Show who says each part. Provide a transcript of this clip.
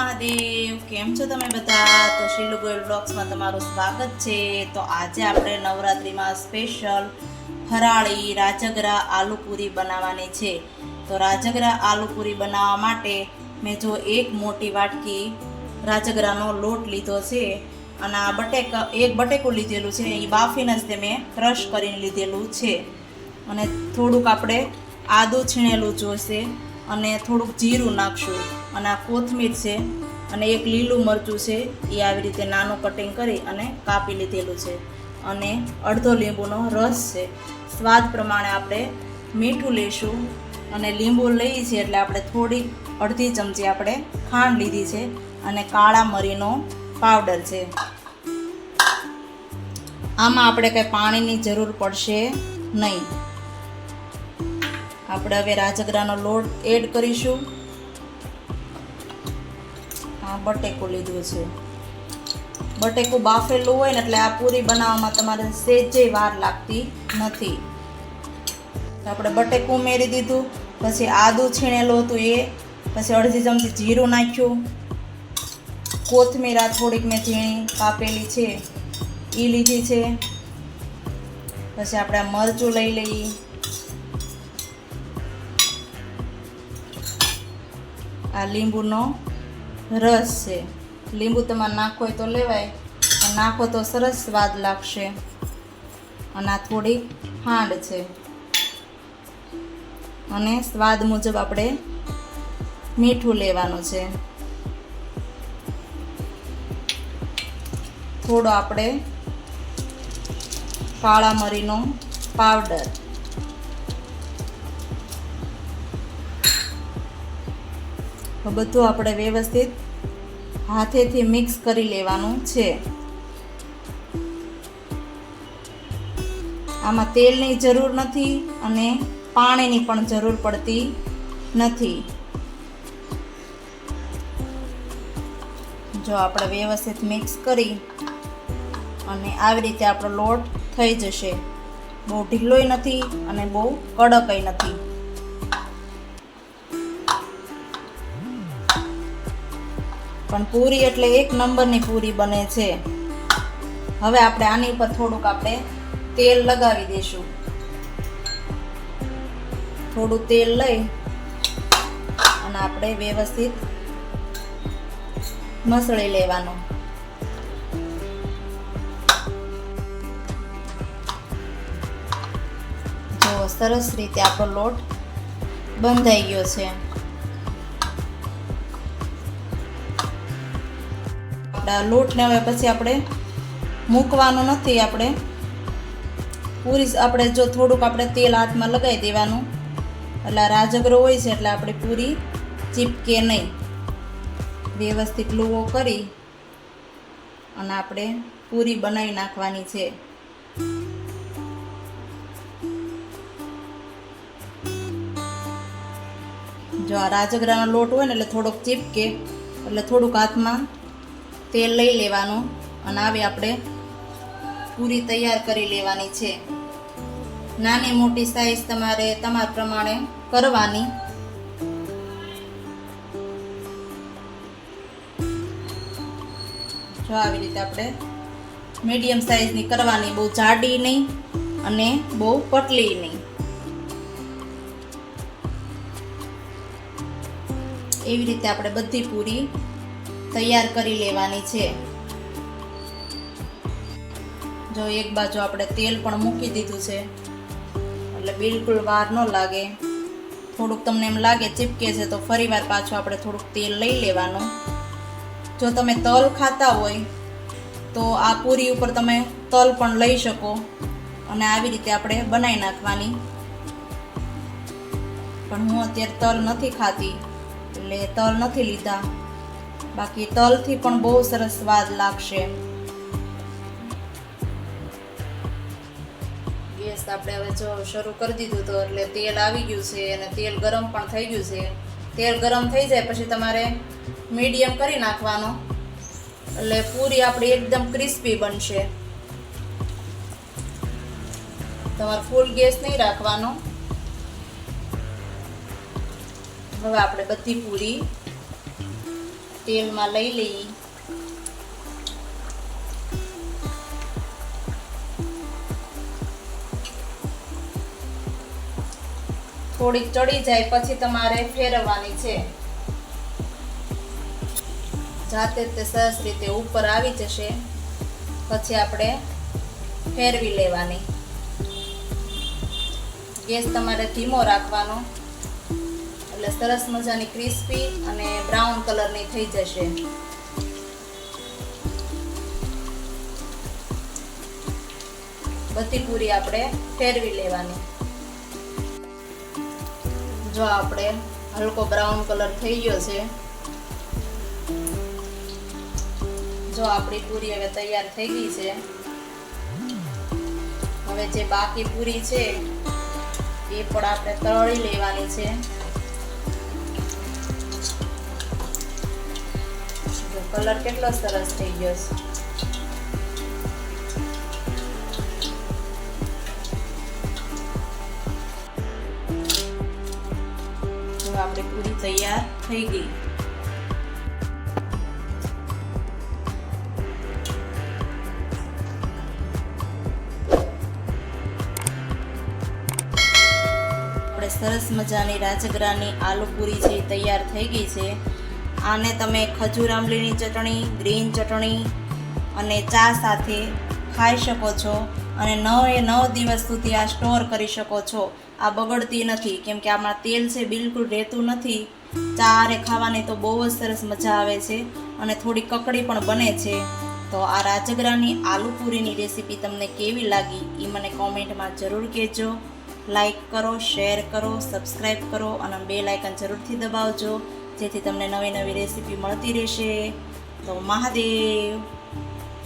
Speaker 1: મહાદેવ, કેમ છો તમે બધા? તો શીલુ ગોયલ બ્લોગ્સમાં તમારું સ્વાગત છે. તો આજે આપણે નવરાત્રિમાં સ્પેશિયલ ફરાળી રાજગરા આલુપૂરી બનાવવાની છે. તો રાજગરા આલુપૂરી બનાવવા માટે મેં જો એક મોટી વાટકી રાજગરાનો લોટ લીધો છે અને આ બટેક, એક બટેકું લીધેલું છે. એ બાફીને જ તે મેં ક્રશ કરીને લીધેલું છે. અને થોડુંક આપણે આદું છીણેલું જોઈશે અને થોડુંક જીરું નાખશું. અને આ કોથમીર છે અને એક લીલું મરચું છે, એ આવી રીતે નાનું કટિંગ કરી અને કાપી લીધેલું છે. અને અડધો લીંબુનો રસ છે. સ્વાદ પ્રમાણે આપણે મીઠું લઈશું અને લીંબુ લઈએ છીએ એટલે આપણે થોડી અડધી ચમચી આપણે ખાંડ લીધી છે અને કાળા મરીનો પાવડર છે. આમાં આપણે કંઈ પાણીની જરૂર પડશે નહીં. આપણે હવે રાજગરાનો લોટ એડ કરીશું. આ બટેકું લીધું છે. બટેકું બાફેલું હોય ને એટલે આ પૂરી બનાવવામાં તમારે સેજે વાર લાગતી નથી. આપણે બટેકું ઉમેરી દીધું, પછી આદું છીણેલું હતું એ, પછી અડધી ચમચી જીરું નાખ્યું. કોથમીર થોડીક મેં ઝીણી કાપેલી છે એ લીધી છે. પછી આપણે મરચું લઈ લઈએ. આ લીંબુનો રસ છે. લીંબુ તમારે નાખવો હોય તો લેવાય નાખો તો સરસ સ્વાદ લાગશે. અને આ થોડી ખાંડ છે. અને સ્વાદ મુજબ આપણે મીઠું લેવાનું છે. થોડો આપણે કાળા મરીનો પાવડર બધું આપણે વ્યવસ્થિત હાથેથી મિક્સ કરી લેવાનું છે. આમાં તેલની જરૂર નથી અને પાણીની પણ જરૂર પડતી નથી. જો આપણે વ્યવસ્થિત મિક્સ કરી અને આવી રીતે આપણો લોટ થઈ જશે. બહુ ઢીલોય નથી અને બહુ કડકય નથી. પણ પૂરી એટલે એક નંબરની પૂરી બને છે. હવે આપણે આની ઉપર થોડુંક આપણે તેલ લગાવી દઈશું થોડું તેલ લઈ અને આપણે વ્યવસ્થિત મસળી લેવાનું. જો સરસ રીતે આપણો લોટ બંધાઈ ગયો છે. આપણા લોટને હવે પછી આપણે મૂકવાનો નથી આપણે. પૂરી આપણે જો થોડુંક આપણે તેલ હાથમાં લગાવી દેવાનું. એટલે રાજગરો હોય છે એટલે આપણે પૂરી ચીપકે નહીં. વ્યવસ્થિત લુવો કરી અને આપણે પૂરી બનાવી નાખવાની છે. જો આ રાજગરાનો લોટ હોય ને એટલે થોડોક ચીપકે, એટલે થોડુંક હાથમાં તેલ લઈ લેવાનું અને આવી આપણે પૂરી તૈયાર કરી લેવાની છે. નાની મોટી સાઈઝ તમારે તમારા પ્રમાણે કરવાની. જો આવી રીતે આપણે મીડિયમ સાઈઝની કરવાની, બહુ જાડી નહીં અને બહુ પતલી નહીં. એવી રીતે આપણે બધી પૂરી તૈયાર કરી લેવાની છે. જો એક બાજુ આપણે તેલ પણ મૂકી દીધું છે. એટલે બિલકુલ વાર ન લાગે. થોડુંક તમને એમ લાગે ચીપકે છે તો ફરી વાર પાછું આપણે થોડુંક તેલ લઈ લેવાનું. જો તમે તલ ખાતા હોય તો આ પૂરી ઉપર તમે તલ પણ લઈ શકો અને આવી રીતે આપણે બનાવી નાખવાની. પણ હું અત્યારે તલ નથી ખાતી. એટલે તલ નથી લીધા. બાકી તલથી પણ બહુ સરસ સ્વાદ લાગશે. ગેસ આપણે હવે જો શરૂ કરી દીધું તો એટલે તેલ આવી ગયું છે અને તેલ ગરમ પણ થઈ ગયું છે. તેલ ગરમ થઈ જાય પછી તમારે મીડિયમ કરી નાખવાનો. એટલે પૂરી આપણી એકદમ ક્રિસ્પી બનશે. તમારે ફૂલ ગેસ નહીં રાખવાનો. હવે આપણે બધી પૂરી તેલમાં લઈ લઈ. થોડીક ચડી જાય પછી તમારે ફેરવવાની છે. જાતે તે સરસ રીતે ઉપર આવી જશે. પછી આપણે ફેરવી લેવાની. ગેસ તમારે ધીમો રાખવાનો. એટલે સરસ મજાની ક્રિસ્પી અને બ્રાઉન કલરની થઈ જશે. બધી પૂરી આપણે ફેરવી લેવાની. જો આપણે હલકો બ્રાઉન કલર થઈ ગયો છે. જો આપણી પૂરી હવે તૈયાર થઈ ગઈ છે. હવે જે બાકી પૂરી છે, એ પણ આપણે તળી લેવાની છે. કલર કેટલો સરસ થઈ આપણી પૂરી તૈયાર થઈ ગઈ સરસ મજાની રાજગરાની આલુ પૂરી છે તૈયાર થઈ ગઈ છે આને તમે ખજૂર આંબલીની ચટણી, ગ્રીન ચટણી અને ચા સાથે ખાઈ શકો છો અને નવ એ નવ દિવસ સુધી આ સ્ટોર કરી શકો છો. આ બગડતી નથી, કેમ કે આમાં તેલ છે, બિલકુલ રહેતું નથી. ચા હારે ખાવાની તો બહુ જ સરસ મજા આવે છે અને થોડી કકડી પણ બને છે. તો આ રાજગરાની આલુ પૂરીની રેસીપી તમને કેવી લાગી એ મને કોમેન્ટમાં જરૂર કહેજો. લાઈક કરો, શેર કરો સબસ્ક્રાઈબ કરો અને બે લાઇકન જરૂરથી દબાવજો. જેથી તમને નવી નવી રેસીપી મળતી રહેશે. તો મહાદેવ.